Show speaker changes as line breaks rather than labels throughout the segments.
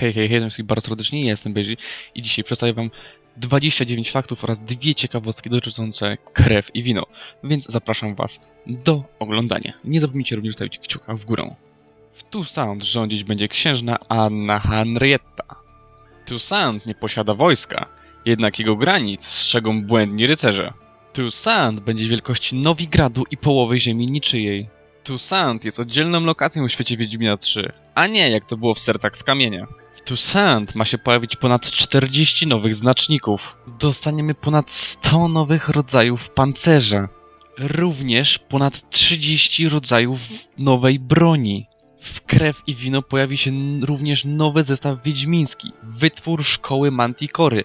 Hej, hej, hej, wszystkich bardzo serdecznie, ja jestem Beji i dzisiaj przedstawię wam 29 faktów oraz dwie ciekawostki dotyczące krew i wino, więc zapraszam was do oglądania. Nie zapomnijcie również stawić kciuka w górę. W Toussaint rządzić będzie księżna Anna Henrietta. Toussaint nie posiada wojska, jednak jego granic strzegą błędni rycerze. Toussaint będzie wielkości Nowigradu i połowy ziemi niczyjej. Toussaint jest oddzielną lokacją w świecie Wiedźmina 3, a nie jak to było w Sercach z Kamienia. Toussaint ma się pojawić ponad 40 nowych znaczników. Dostaniemy ponad 100 nowych rodzajów pancerza. Również ponad 30 rodzajów nowej broni. W krew i wino pojawi się również nowy zestaw wiedźmiński, wytwór szkoły Manticory,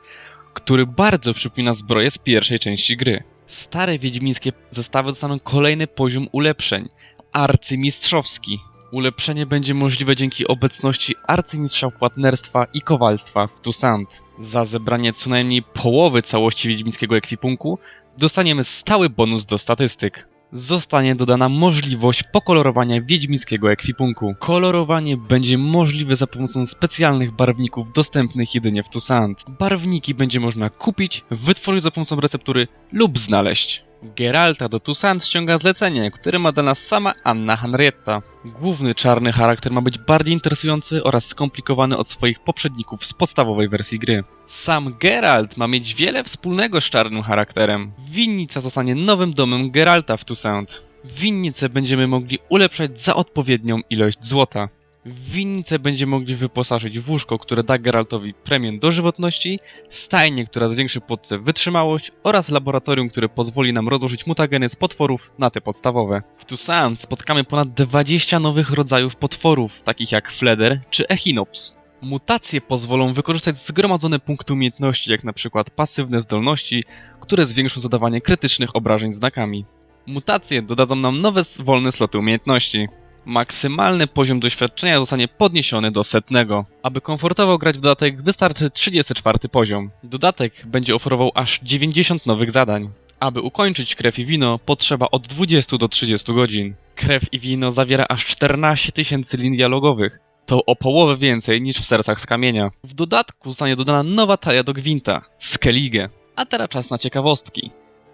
który bardzo przypomina zbroję z pierwszej części gry. Stare wiedźmińskie zestawy dostaną kolejny poziom ulepszeń, arcymistrzowski. Ulepszenie będzie możliwe dzięki obecności arcymistrza płatnerstwa i kowalstwa w Toussaint. Za zebranie co najmniej połowy całości wiedźmińskiego ekwipunku dostaniemy stały bonus do statystyk. Zostanie dodana możliwość pokolorowania wiedźmińskiego ekwipunku. Kolorowanie będzie możliwe za pomocą specjalnych barwników dostępnych jedynie w Toussaint. Barwniki będzie można kupić, wytworzyć za pomocą receptury lub znaleźć. Geralta do Toussaint ściąga zlecenie, które ma dla nas sama Anna Henrietta. Główny czarny charakter ma być bardziej interesujący oraz skomplikowany od swoich poprzedników z podstawowej wersji gry. Sam Geralt ma mieć wiele wspólnego z czarnym charakterem. Winnica zostanie nowym domem Geralta w Toussaint. Winnicę będziemy mogli ulepszać za odpowiednią ilość złota. Winnicę będziemy mogli wyposażyć w łóżko, które da Geraltowi premię dożywotności, stajnię, która zwiększy podce wytrzymałość oraz laboratorium, które pozwoli nam rozłożyć mutageny z potworów na te podstawowe. W Toussaint spotkamy ponad 20 nowych rodzajów potworów, takich jak Fleder czy Echinops. Mutacje pozwolą wykorzystać zgromadzone punkty umiejętności, jak przykład pasywne zdolności, które zwiększą zadawanie krytycznych obrażeń znakami. Mutacje dodadzą nam nowe wolne sloty umiejętności. Maksymalny poziom doświadczenia zostanie podniesiony do setnego. Aby komfortowo grać w dodatek wystarczy 34 poziom. Dodatek będzie oferował aż 90 nowych zadań. Aby ukończyć krew i wino potrzeba od 20 do 30 godzin. Krew i wino zawiera aż 14 tysięcy lin dialogowych. To o połowę więcej niż w Sercach z Kamienia. W dodatku zostanie dodana nowa talia do Gwinta, Skellige. A teraz czas na ciekawostki.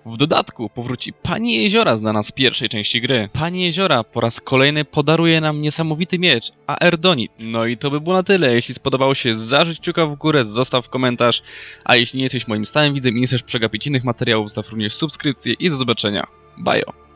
W dodatku powróci Pani Jeziora znana z pierwszej części gry. Pani Jeziora po raz kolejny podaruje nam niesamowity miecz, a Erdonit. No i to by było na tyle. Jeśli spodobało się, zażyć kciuka w górę, zostaw komentarz. A jeśli nie jesteś moim stałym widzem i nie chcesz przegapić innych materiałów, zostaw również subskrypcję i do zobaczenia. Bajo!